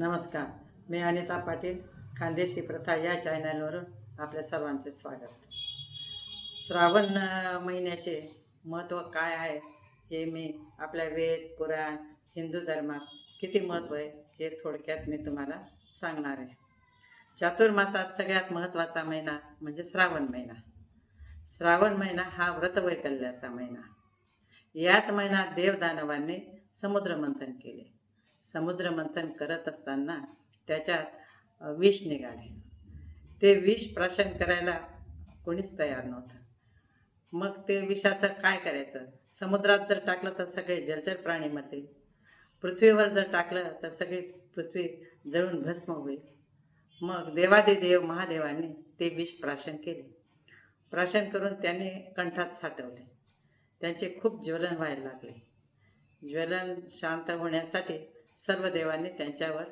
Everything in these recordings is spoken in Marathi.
नमस्कार मी अनिता पाटील खानदेशी प्रथा या चॅनलवरून आपल्या सर्वांचे स्वागत. श्रावण महिन्याचे महत्त्व काय आहे हे मी आपल्या वेद पुराण हिंदू धर्मात किती महत्त्व आहे हे थोडक्यात मी तुम्हाला सांगणार आहे. चातुर्मासात सगळ्यात महत्त्वाचा महिना म्हणजे श्रावण महिना. श्रावण महिना हा व्रतवैकल्याचा महिना. याच महिन्यात देवदानवांनी समुद्रमंथन केले. समुद्रमंथन करत असताना त्याच्यात विष निघाले. ते विष प्राशन करायला कोणीच तयार नव्हतं. मग ते विषाचं काय करायचं? समुद्रात जर टाकलं तर सगळे जलचर प्राणी मरतील. पृथ्वीवर जर टाकलं तर सगळी पृथ्वी जळून भस्म होईल. मग देवादिदेव महादेवांनी ते विष प्राशन केले. प्राशन करून त्याने कंठात साठवले. त्यांचे खूप ज्वलन व्हायला लागले. ज्वलन शांत होण्यासाठी सर्व देवांनी त्यांच्यावर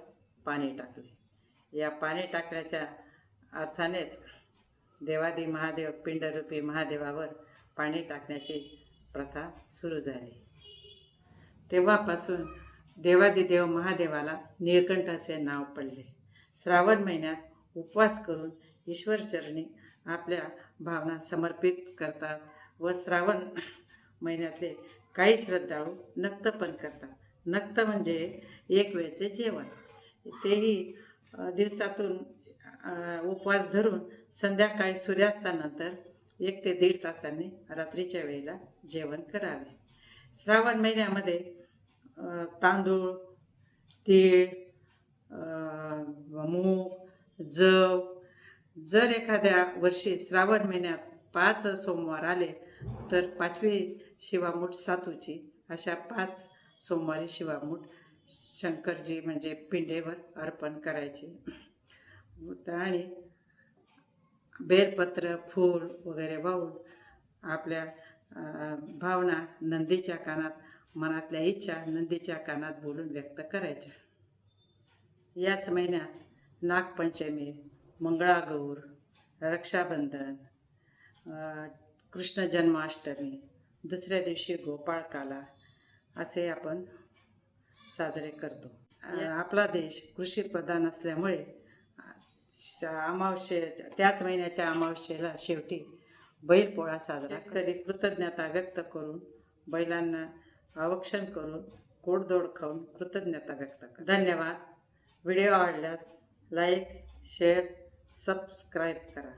पाणी टाकले. या पाणी टाकण्याच्या अर्थानेच देवादी महादेव पिंडरूपी महादेवावर पाणी टाकण्याची प्रथा सुरू झाली. तेव्हापासून देवादिदेव महादेवाला निळकंठ असे नाव पडले. श्रावण महिन्यात उपवास करून ईश्वरचरणी आपल्या भावना समर्पित करतात व श्रावण महिन्यातले काही श्रद्धाळू नक्त पण करतात. नक्त म्हणजे एक वेळचे जेवण. तेही दिवसातून उपवास धरून संध्याकाळी सूर्यास्तानंतर एक ते दीड तासांनी रात्रीच्या वेळेला जेवण करावे. श्रावण महिन्यामध्ये तांदूळ तीळ मूग जव जर एखाद्या वर्षी श्रावण महिन्यात पाच सोमवार आले तर पाचवी शिवामूठ सातूची अशा पाच सोमवारी शिवामूठ शंकरजी म्हणजे पिंडेवर अर्पण करायचे. आणि बेलपत्र फूल वगैरे वाहून आपल्या भावना नंदीच्या कानात मनातल्या इच्छा नंदीच्या कानात बोलून व्यक्त करायच्या. याच महिन्यात नागपंचमी मंगळागौर रक्षाबंधन कृष्ण जन्माष्टमी दुसऱ्या दिवशी गोपाळकाला असे आपण साजरे करतो. आपला देश कृषीप्रधान असल्यामुळे अमावस्ये त्याच महिन्याच्या अमावस्येला शेवटी बैलपोळा साजरा तरी कृतज्ञता व्यक्त करून बैलांना अवक्षण करून गोडधोड खाऊन कृतज्ञता व्यक्त कर धन्यवाद. व्हिडिओ आवडल्यास लाईक शेअर सबस्क्राईब करा.